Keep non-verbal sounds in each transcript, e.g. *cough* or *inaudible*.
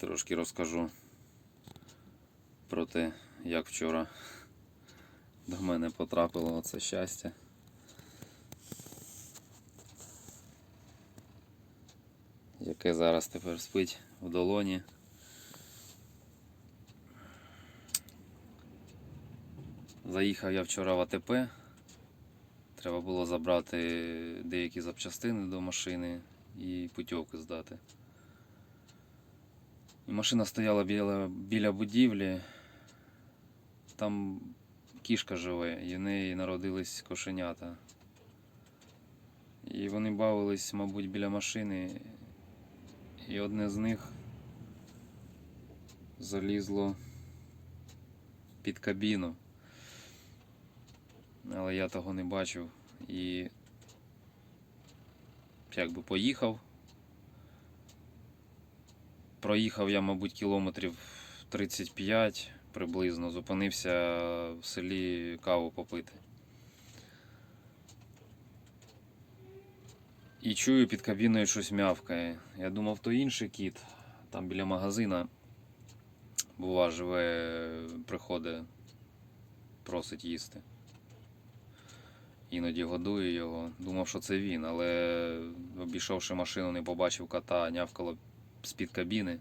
Трошки розкажу про те, як вчора до мене потрапило оце щастя. Яке зараз тепер спить в долоні. Заїхав я вчора в АТП. Треба було забрати деякі запчастини до машини і путівки здати. Машина стояла біля, біля будівлі. Там кішка живе, і в неї народились кошенята. І вони бавились, мабуть, біля машини. І одне з них залізло під кабіну. Але я того не бачив і якби поїхав. Проїхав я, мабуть, кілометрів 35 приблизно, зупинився в селі каву попити. І чую під кабіною щось м'явкає. Я думав, то інший кіт. Там біля магазина бува живе, приходить, просить їсти. Іноді годує його. Думав, що це він, але обійшовши машину, не побачив кота, нявкало з-під кабіни.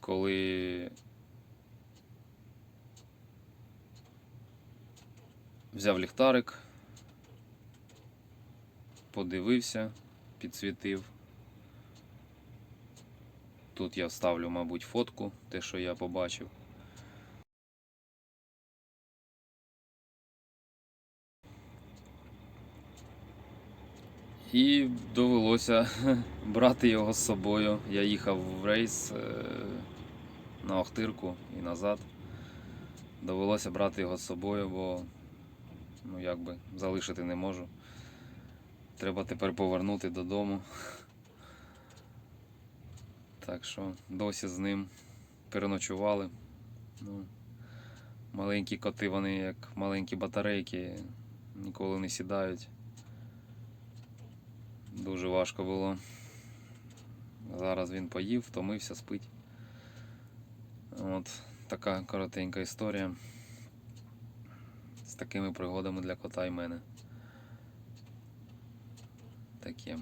Коли взяв ліхтарик, подивився, підсвітив. Тут я вставлю, мабуть, фотку, те, що я побачив. І довелося *laughs* брати його з собою. Я їхав в рейс е, на Охтирку і назад. Довелося брати його з собою, бо ну якби залишити не можу. Треба тепер повернути додому. *laughs* Так що досі з ним переночували. Ну, маленькі коти, вони як маленькі батарейки, ніколи не сідають. Дуже важко було. Зараз він поїв, втомився, спить. От така коротенька історія. З такими пригодами для кота і мене. Таке.